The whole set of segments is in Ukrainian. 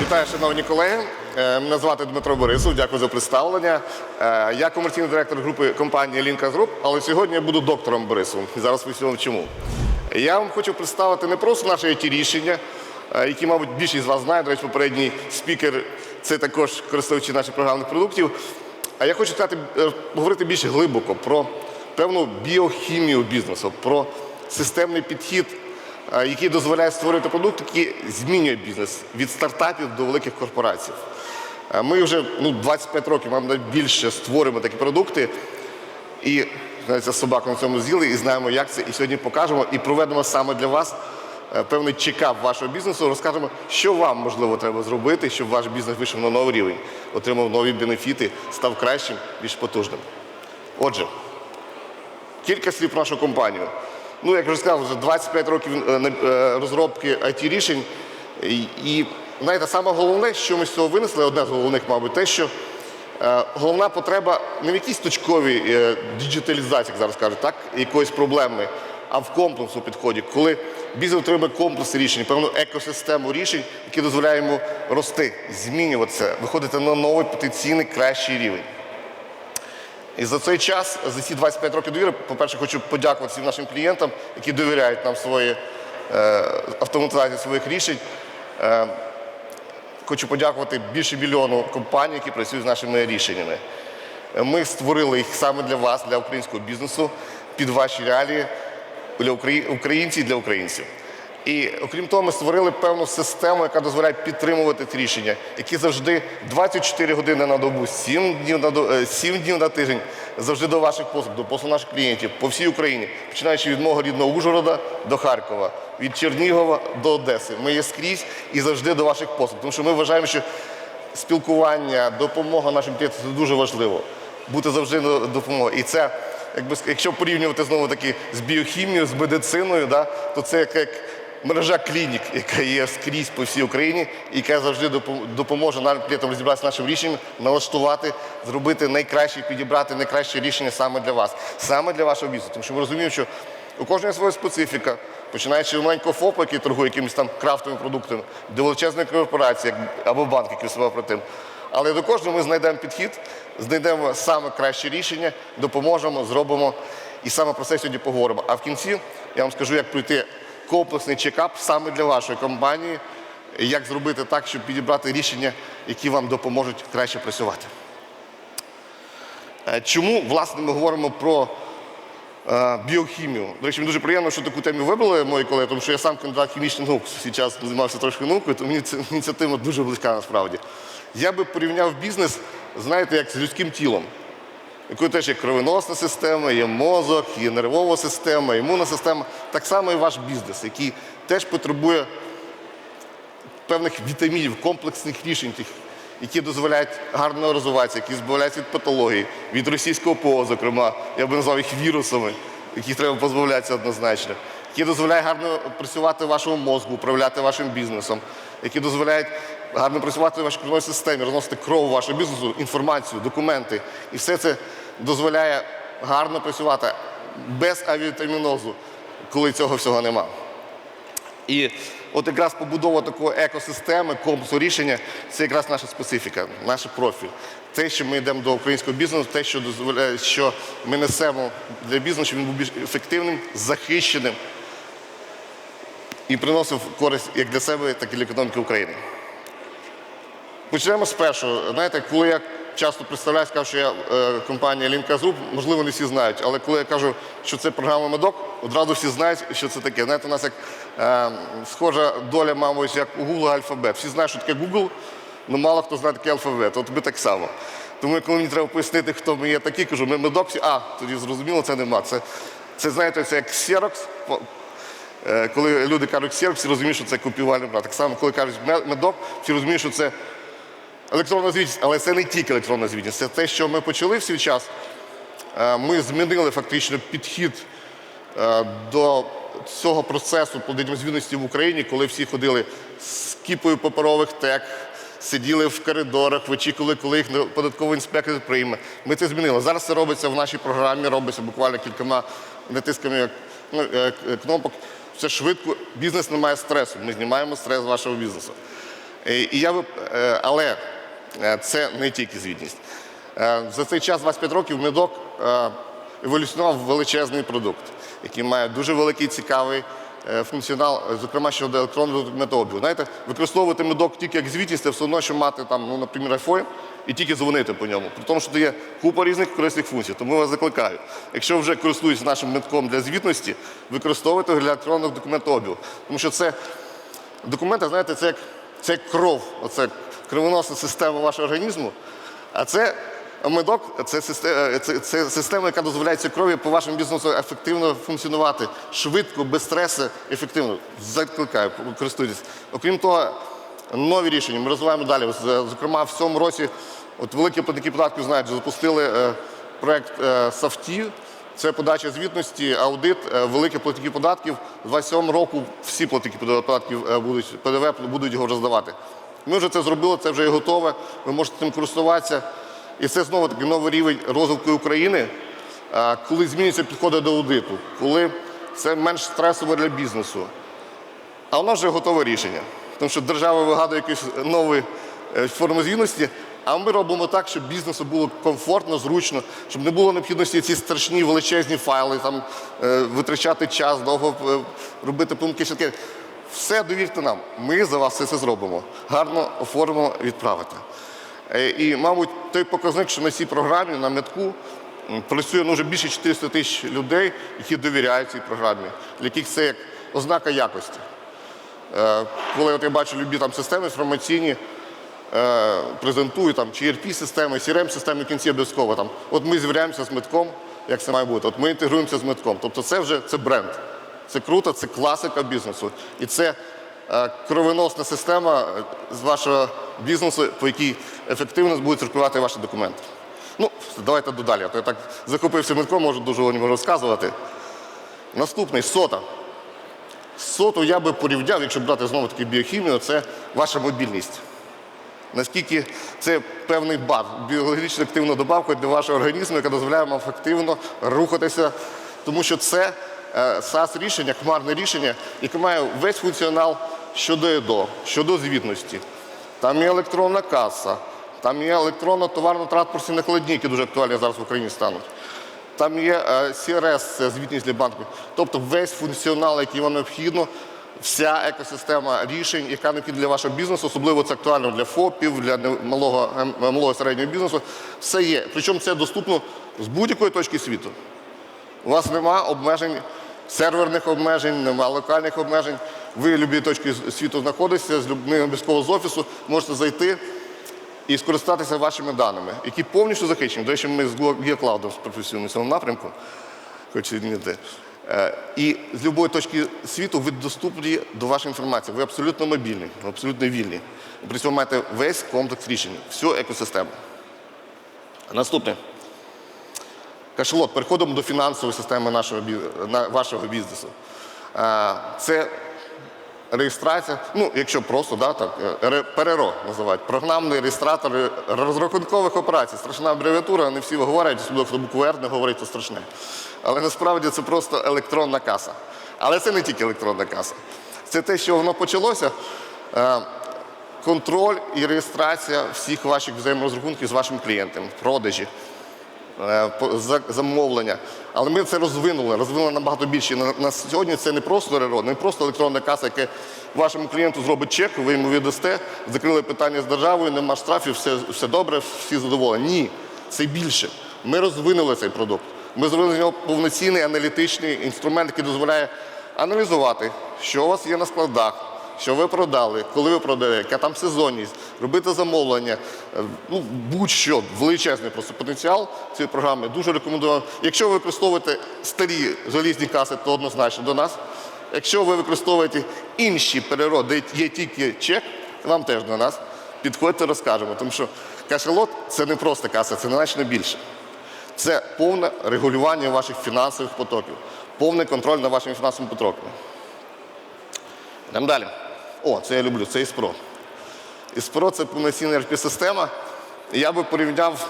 Вітаю, шановні колеги. Е, Мене звати Дмитро Борисов. Дякую за представлення. Е, Я комерційний директор групи компанії Лінка Груп, але сьогодні я буду доктором Борисовим. І зараз поясню чому. Я вам хочу представити не просто наше it рішення, е, які, мабуть, більшість з вас знає. До речі, попередній спікер це також користувачі наших програмних продуктів. А я хочу сказати, говорити більш глибоко про певну біохімію бізнесу, про системний підхід який дозволяє створити продукт, який змінює бізнес від стартапів до великих корпорацій. Е, Ми вже ну, 25 років, мабуть, більше створюємо такі продукти. І знаєте, собаку на цьому з'їли, і знаємо, як це. І сьогодні покажемо і проведемо саме для вас е, певний чекап вашого бізнесу. Розкажемо, що вам можливо треба зробити, щоб ваш бізнес вийшов на новий рівень, отримав нові бенефіти, став кращим, більш потужним. Отже, Кілька слів про нашу компанію. Ну, як вже сказав, вже 25 років е, е, розробки it рішень. І, знаєте, саме головне, що ми з цього винесли, одне з головних, мабуть, те, що е, головна потреба не в якійсь точковій діджиталізації, як зараз кажуть, так, якоїсь проблеми, а в комплексному підході, коли бізнес отримує комплекс рішень, певну екосистему рішень, які дозволяють йому рости, змінюватися, виходити на новий потенційний кращий рівень. І за цей час, за ці 25 років довіри, по-перше, хочу подякувати всім нашим клієнтам, які довіряють нам свої е, автоматизацію своїх рішень. Е, хочу подякувати більше мільйону компаній, які працюють з нашими рішеннями. Е, Ми створили їх саме для вас, для українського бізнесу, під ваші реалії, для українців і для українців. І окрім того, ми створили певну систему, яка дозволяє підтримувати ці рішення, які завжди 24 години на добу, 7 днів на, до- е, 7 днів на тиждень, завжди до ваших послуг, до послуг наших клієнтів по всій Україні, починаючи від мого рідного Ужгорода до Харкова, від Чернігова до Одеси. Ми є скрізь і завжди до ваших послуг. Тому що ми вважаємо, що спілкування, допомога нашим клієнтам це дуже важливо. Бути завжди допомогою. І це, якби якщо порівнювати знову таки з біохімією, з медициною, да, то це як, як мережа клінік, яка є скрізь по всій Україні, яка завжди допоможе нам клієнтам розібратися з нашим рішенням, налаштувати, зробити найкраще, підібрати найкраще рішення саме для вас, саме для вашого бізнесу. Тому що ми розуміємо, що у кожного своя специфіка, починаючи від маленького ФОПа, який торгує якимись там крафтовими продуктами, до величезної корпорації або банк, який виступав про тим. Але до кожного ми знайдемо підхід, знайдемо саме краще рішення, допоможемо, зробимо. І саме про це сьогодні поговоримо. А в кінці я вам скажу, як пройти комплексний чекап саме для вашої компанії, як зробити так, щоб підібрати рішення, які вам допоможуть краще працювати. Е, Чому, власне, ми говоримо про е, біохімію? До речі, мені дуже приємно, що таку тему вибрали мої колеги, тому що я сам кандидат хімічних наук, час займався трошки наукою, то мені ця ініціатива дуже близька насправді. Я би порівняв бізнес, знаєте, як з людським тілом, якою теж є кровоносна система, є мозок, є нервова система, імунна система. Так само і ваш бізнес, який теж потребує певних вітамінів, комплексних рішень, які дозволяють гарно розвиватися, які збавляються від патології, від російського ПО, зокрема, я би назвав їх вірусами, яких треба позбавлятися однозначно, які дозволяють гарно працювати вашому мозку, управляти вашим бізнесом, які дозволяють гарно працювати в вашій кровній системі, розносити кров вашого бізнесу, інформацію, документи. І все це дозволяє гарно працювати без авіатамінозу, коли цього всього немає. І от якраз побудова такої екосистеми, комплексу рішення це якраз наша специфіка, наш профіль. Те, що ми йдемо до українського бізнесу, те, що дозволяє, що ми несемо для бізнесу, щоб він був більш ефективним, захищеним і приносив користь як для себе, так і для економіки України. Почнемо з першого. Знаєте, коли я часто представляю, скажу, що я е, компанія Лінка Group, можливо, не всі знають, але коли я кажу, що це програма Медок, одразу всі знають, що це таке. Знаєте, у нас як е, схожа доля, мабуть, як у Google алфабет. Всі знають, що таке Google, але мало хто знає таке алфавет. От ми так само. Тому коли мені треба пояснити, хто ми є такі, кажу, ми медок, всі, а, тоді зрозуміло, це нема. Це, це знаєте, це як Xerox, Е, Коли люди кажуть Xerox, всі розуміють, що це копіювальний апарат. Так само, коли кажуть медок, всі розуміють, що це електронна звітність, але це не тільки електронна звітність. Це те, що ми почали в свій час. Е, Ми змінили фактично підхід е, до цього процесу плодіння звітності в Україні, коли всі ходили з кіпою паперових тек, сиділи в коридорах, вичікували, коли їх податковий інспектор прийме. Ми це змінили. Зараз це робиться в нашій програмі, робиться буквально кількома натисками ну, е, кнопок. Все швидко, бізнес не має стресу. Ми знімаємо стрес з вашого бізнесу. І я, але це не тільки звітність. Е, За цей час, 25 років, медок е, еволюціонував величезний продукт, який має дуже великий цікавий е, функціонал, е, зокрема щодо електронного документообігу. Знаєте, використовувати медок тільки як звітність, це все одно, що мати там, ну, наприклад, айфон і тільки дзвонити по ньому. При тому, що це є купа різних корисних функцій. Тому вас закликаю. Якщо вже користуєтесь нашим медком для звітності, використовуйте для електронного документообігу. Тому що це документи, знаєте, це як, це як кров, оце кровоносна система вашого організму. А це медок це, система, це, це система, яка дозволяє цій крові по вашому бізнесу ефективно функціонувати, швидко, без стресу, ефективно. Закликаю, користуйтесь. Окрім того, нові рішення ми розвиваємо далі. Е, Зокрема, в цьому році от великі платники податків знають, запустили е, проект е, САФТІ. Це подача звітності, аудит е, великих платників податків. З 27 року всі платники податків е, будуть ПДВ будуть його роздавати. Ми вже це зробили, це вже є готове. Ви можете цим користуватися. І це знову таки новий рівень розвитку України, коли змінюються підходи до аудиту, коли це менш стресово для бізнесу. А нас вже готове рішення. Тому що держава вигадує якісь нові е, форми звітності, а ми робимо так, щоб бізнесу було комфортно, зручно, щоб не було необхідності ці страшні величезні файли, там, е, витрачати час, довго е, робити помилки. Все довірте нам. Ми за вас все це зробимо. Гарно оформимо, відправите. Е, І, мабуть, той показник, що на цій програмі, на метку, працює ну, вже більше 400 тисяч людей, які довіряють цій програмі, для яких це як ознака якості. Е, Коли от я бачу любі там системи інформаційні, е, презентую там чи ERP-системи, CRM-системи в кінці обов'язково. Там. От ми звіряємося з метком, як це має бути. От ми інтегруємося з метком. Тобто це вже це бренд. Це круто, це класика бізнесу. І це е, кровоносна система е, з вашого бізнесу, по якій ефективно будуть циркулювати ваші документи. Ну, давайте додалі. А то я так захопився метком, можу дуже вам розказувати. Наступний сота. Соту я би порівняв, якщо брати знову таки біохімію, це ваша мобільність. Наскільки це певний бат, біологічно активна добавка для вашого організму, яка дозволяє вам ефективно рухатися, тому що це SaaS рішення, хмарне рішення, яке має весь функціонал щодо ЕДО, щодо звітності. Там є електронна каса, там є електронно товарно-транспортні накладні, які дуже актуальні зараз в Україні стануть. Там є е, CRS, це звітність для банку. Тобто весь функціонал, який вам необхідно, вся екосистема рішень, яка необхідна для вашого бізнесу, особливо це актуально для ФОПів, для малого, ем, малого середнього бізнесу, все є. Причому це доступно з будь-якої точки світу. У вас нема обмежень, серверних обмежень, нема локальних обмежень. Ви в будь-якій точці світу знаходитеся, з не обов'язково з офісу, можете зайти і скористатися вашими даними, які повністю захищені. До речі, ми з GeoCloud професійно в цьому напрямку, хочу відмітити. Е, І з будь-якої точки світу ви доступні до вашої інформації. Ви абсолютно мобільні, абсолютно вільні. При цьому маєте весь комплекс рішень, всю екосистему. Наступне. Кашелот. Переходимо до фінансової системи нашого, вашого бізнесу. Е, Це реєстрація, ну, якщо просто, да, так, е, ПРРО називають, програмний реєстратор розрахункових операцій. Страшна абревіатура, не всі говорять, особливо хто букву R не говорить, то страшне. Але насправді це просто електронна каса. Але це не тільки електронна каса. Це те, що воно почалося. е, Контроль і реєстрація всіх ваших взаєморозрахунків з вашим клієнтом, продажі, замовлення. Але ми це розвинули, розвинули набагато більше. На, на сьогодні це не просто РРО, не просто електронна каса, яка вашому клієнту зробить чек, ви йому віддасте, закрили питання з державою, нема штрафів, все, все добре, всі задоволені. Ні, це більше. Ми розвинули цей продукт. Ми зробили з нього повноцінний аналітичний інструмент, який дозволяє аналізувати, що у вас є на складах, що ви продали, коли ви продали, яка там сезонність, робити замовлення, е, ну будь-що, величезний просто потенціал цієї програми. Дуже рекомендую. Якщо ви використовуєте старі залізні каси, то однозначно до нас. Якщо ви використовуєте інші перероди, де є тільки чек, вам теж до нас. Підходьте, розкажемо. Тому що кашелот це не просто каса, це значно більше. Це повне регулювання ваших фінансових потоків, повний контроль над вашими фінансовими потоками. Йдемо далі. О, це я люблю, це ІСПРО. ІСПРО це повноцінна RP-система. Я би порівняв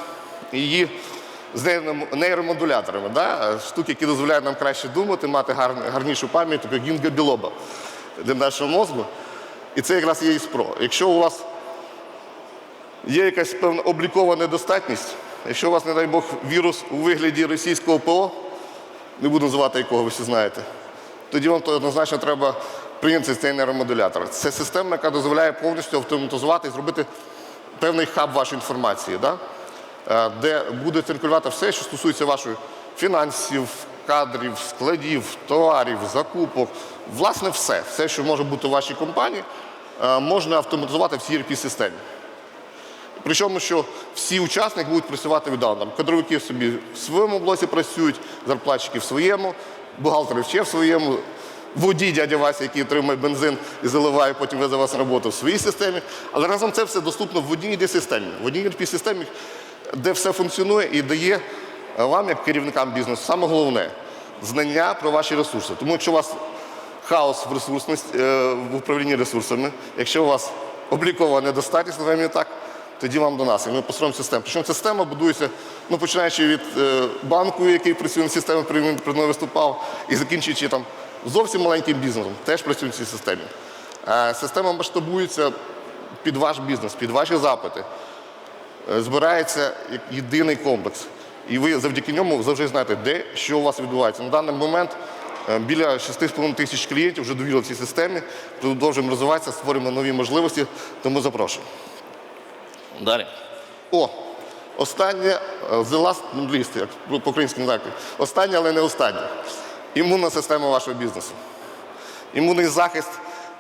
її з нейромодуляторами. Да? Штуки, які дозволяють нам краще думати, мати гарнішу пам'ять, тобто гінга білоба для нашого мозку. І це якраз є ІСПРО. Якщо у вас є якась певна облікова недостатність, якщо у вас, не дай Бог, вірус у вигляді російського ПО, не буду називати якого, ви всі знаєте, тоді вам то однозначно треба прийняти цей нейромодулятор. Це система, яка дозволяє повністю автоматизувати і зробити певний хаб вашої інформації, да? Е, де буде циркулювати все, що стосується вашої фінансів, кадрів, складів, товарів, закупок. Власне, все. Все, що може бути у вашій компанії, е, можна автоматизувати в цій ERP-системі. Причому, що всі учасники будуть працювати віддалено. Кадровики собі в своєму блоці працюють, зарплатчики в своєму, бухгалтери ще в своєму, водій дядя Вася, який отримує бензин і заливає, потім везе вас роботу в своїй системі. Але разом це все доступно в одній єдиній системі, в одній ERP системі, де все функціонує і дає вам, як керівникам бізнесу, саме головне знання про ваші ресурси. Тому якщо у вас хаос в ресурсності, е, в управлінні ресурсами, якщо у вас облікова недостатність, називаємо так, тоді вам до нас. І ми построїмо систему. Причому система будується, ну, починаючи від е, банку, який працює на системі, при виступав, і закінчуючи там зовсім маленьким бізнесом, теж працює в цій системі. Е, система масштабується під ваш бізнес, під ваші запити. Е, збирається як єдиний комплекс. І ви завдяки ньому завжди знаєте, де що у вас відбувається. На даний момент е, біля 6,5 тисяч клієнтів вже довірили цій системі, продовжуємо розвиватися, створюємо нові можливості, тому запрошую. Далі. О, останнє, the last not least, як по-українськи не знаю. Останнє, але не останнє. Імунна система вашого бізнесу. Імунний захист,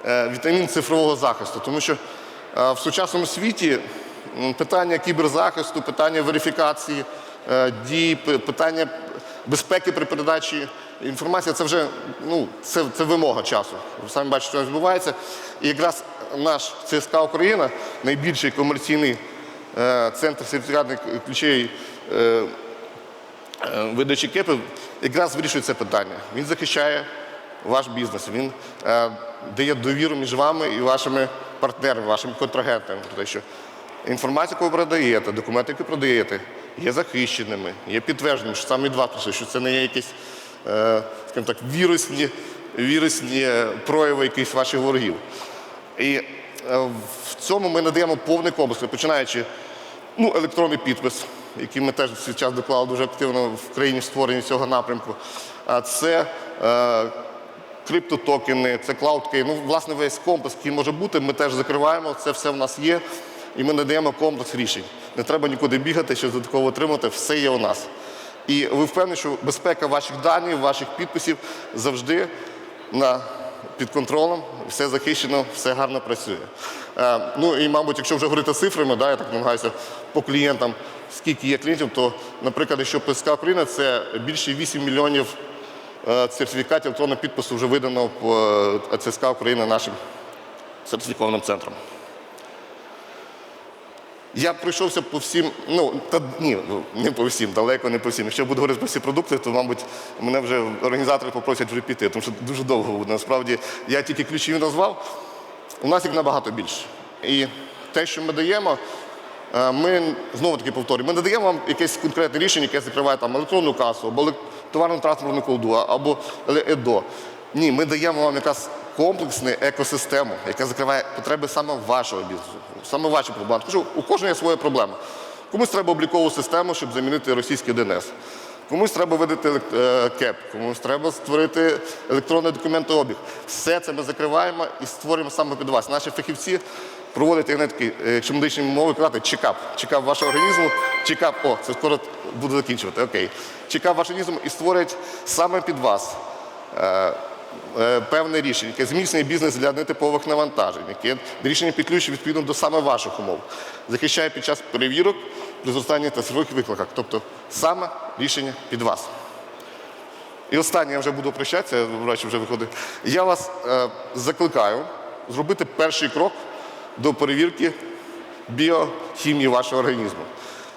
е, вітамін цифрового захисту. Тому що е, в сучасному світі питання кіберзахисту, питання верифікації е, дій, питання безпеки при передачі інформації це вже ну, це, це вимога часу. Ви самі бачите, що відбувається. І якраз наш ЦСКА Україна, найбільший комерційний центр сертифікатних ключей. Е, видачі кепів якраз вирішує це питання. Він захищає ваш бізнес, він е, дає довіру між вами і вашими партнерами, вашими контрагентами. Про те, що інформація, яку ви продаєте, документи, які продаєте, є захищеними, є підтвердженими, що саме від вас прийшли, що це не є якісь, е, скажімо так, вірусні, вірусні прояви якихось ваших ворогів. І в цьому ми надаємо повний комплекс, починаючи ну, електронний підпис, який ми теж в свій час доклали дуже активно в країні створенні цього напрямку. А це е, криптотокени, це клаудкей. Ну, власне, весь комплекс, який може бути, ми теж закриваємо. Це все в нас є, і ми надаємо комплекс рішень. Не треба нікуди бігати, щоб додатково отримати, все є у нас. І ви впевнені, що безпека ваших даних, ваших підписів завжди на під контролем, все захищено, все гарно працює. Е, ну і, мабуть, якщо вже говорити цифрами, да, я так намагаюся по клієнтам, скільки є клієнтів, то, наприклад, якщо ПСК Україна, це більше 8 мільйонів е, сертифікатів електронного підпису вже видано по е, ЦСК України нашим сертифікованим центром. Я пройшовся по всім, ну та ні, ну, не по всім, далеко не по всім. Якщо я буду говорити про всі продукти, то, мабуть, мене вже організатори попросять вже піти, тому що дуже довго буде. Насправді я тільки ключові назвав. У нас їх набагато більше. І те, що ми даємо, ми знову таки повторюю, ми не даємо вам якесь конкретне рішення, яке закриває там електронну касу, або товарно транспортну колду, або ЕДО. Ні, ми даємо вам якраз комплексну екосистему, яка закриває потреби саме вашого бізнесу, саме ваші проблеми. Тому у кожного є своя проблема. Комусь треба облікову систему, щоб замінити російський ДНС. Комусь треба видати е, КЕП, комусь треба створити електронний документообіг. Все це ми закриваємо і створюємо саме під вас. Наші фахівці проводять як такий, е, якщо медичною мовою казати, чекап. Чекап вашого організму, чекап, о, це скоро буду закінчувати. Окей. Чекап ваш організм і створять саме під вас. е, е, Певне рішення, яке зміцнює бізнес для нетипових навантажень, яке рішення підключує відповідно до саме ваших умов, захищає під час перевірок при та сирових викликах. Тобто саме рішення під вас. І останнє я вже буду прощатися, врач вже виходить. Я вас е, закликаю зробити перший крок до перевірки біохімії вашого організму.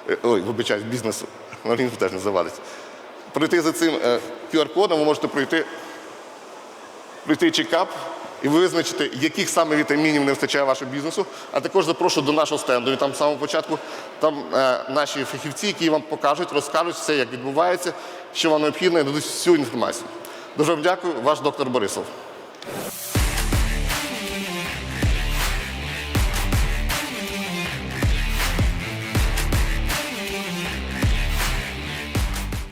Е, Ой, вибачаюсь, бізнесу. Організм теж не завадиться. Пройти за цим е, QR-кодом ви можете пройти, пройти чекап і визначити, яких саме вітамінів не вистачає вашому бізнесу. А також запрошую до нашого стенду. І там з самого початку там е, наші фахівці, які вам покажуть, розкажуть все, як відбувається, що вам необхідно, і дадуть всю інформацію. Дуже вам дякую, ваш доктор Борисов.